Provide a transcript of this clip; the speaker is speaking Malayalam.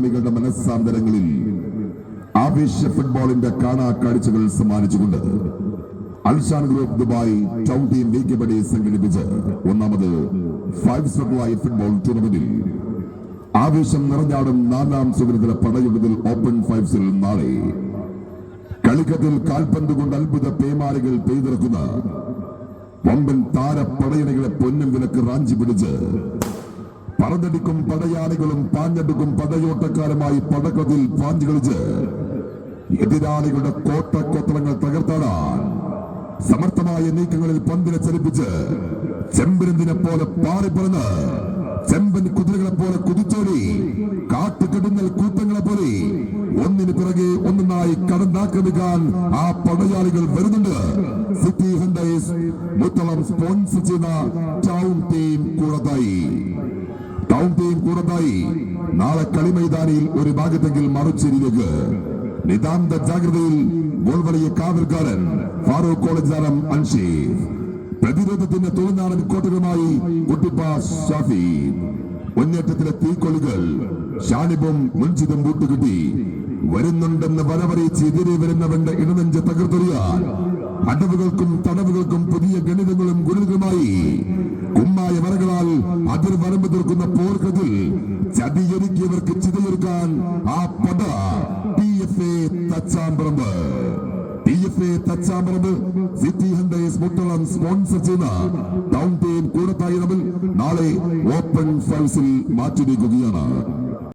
മാസാന്തരങ്ങളിൽ ആവേശ ഫുട്ബോളിന്റെ കാണാ കാഴ്ചകൾ സമ്മാനിച്ചുകൊണ്ട് Alshan group Dubai town team വീക്കബഡി സംഘടിപ്പിച്ച് ഒന്നാമത് ഫൈവ് സ്റ്റാർ ഫുട്ബോൾ ടൂർണമെന്റിൽ ആവേശം നിറഞ്ഞാടും നാലാം സുഹൃത്തിലെ പടയുള്ളതിൽ ഓപ്പൺ ഫൈവ്സിൽ നാളെ കളിക്കത്തിൽ കാൽപന്ത് കൊണ്ട് അത്ഭുത പേമാരികൾ പെയ്തിറക്കുന്ന പമ്പൻ താര പടയണികളെ പൊന്നും വിലക്ക് റാഞ്ചി പിടിച്ച് പറന്നടിക്കും പടയാളികളും പാഞ്ഞെടുക്കും പടയോട്ടക്കാരുമായി പടക്കത്തിൽ പാഞ്ചു കളിച്ച് എതിരാളികളുടെ കോട്ടക്കൊത്തളങ്ങൾ തകർത്താടാൻ സമർത്ഥമായ നീക്കങ്ങളിൽ പന്തിനെ ചലിപ്പിച്ച് ചെമ്പരന്തിനെ പോലെ പാറിപ്പറന്ന് ചെമ്പൻ കുതിരകളെ പോലെ കുതിച്ചോടി കാട്ടുകെടുന്നൽ കൂട്ടങ്ങളെ പോലെ ഒന്നിന് പിറകെ ഒന്നായി കടന്നാക്രമിക്കാൻ ആ പടയാളികൾ വരുന്നുണ്ട്. സിറ്റി ഹണ്ടേഴ്സ് മുത്തളം സ്പോൺസർ ചെയ്യുന്ന town team Koodathai. Town team Koodathai. നാളെ കളിമൈതാനിയിൽ ഒരു ഭാഗത്തെങ്കിൽ മറുചേരിയിലേക്ക് നിതാന്ത ജാഗ്രതയിൽ ഗോൾവളിയ കാവൽക്കാരൻ ഫാറൂഖ് കോളേജ് താരം അൻഷീഫ്. പ്രതിരോധത്തിന്റെ തൊഴിലാളൻ കോട്ടകളുമായി കുട്ടിപ്പ മുന്നേറ്റത്തിലെ തീക്കൊള്ളികൾ ഷാനിബും മുൻചിതും കൂട്ടുകിട്ടി വരുന്നുണ്ടെന്ന് വരവറിയിച്ച് എതിരെ വരുന്നവന്റെ ഇടനെഞ്ച് തകർത്തെറിയാൻ. അടവുകൾക്കും തടവുകൾക്കും പുതിയ ഗണിതങ്ങളും ഗുരുതരമായി. കുമ്മായ വരകളാൽ അതിർ വരമ്പ് തീർക്കുന്ന പോർക്കതിൽ ചതിയൊരുക്കിയവർക്ക് ചിതയൊരുക്കാൻ ആ പട P F A Thachamparamba. P F A Thachamparamba city hunters Muthalam sponsor ചെയ്യുന്ന ടൗൺ ടീം കൂടത്തായി നാളെ ഓപ്പൺ ഫൈസിൽ മാറ്റിവെക്കുകയാണ്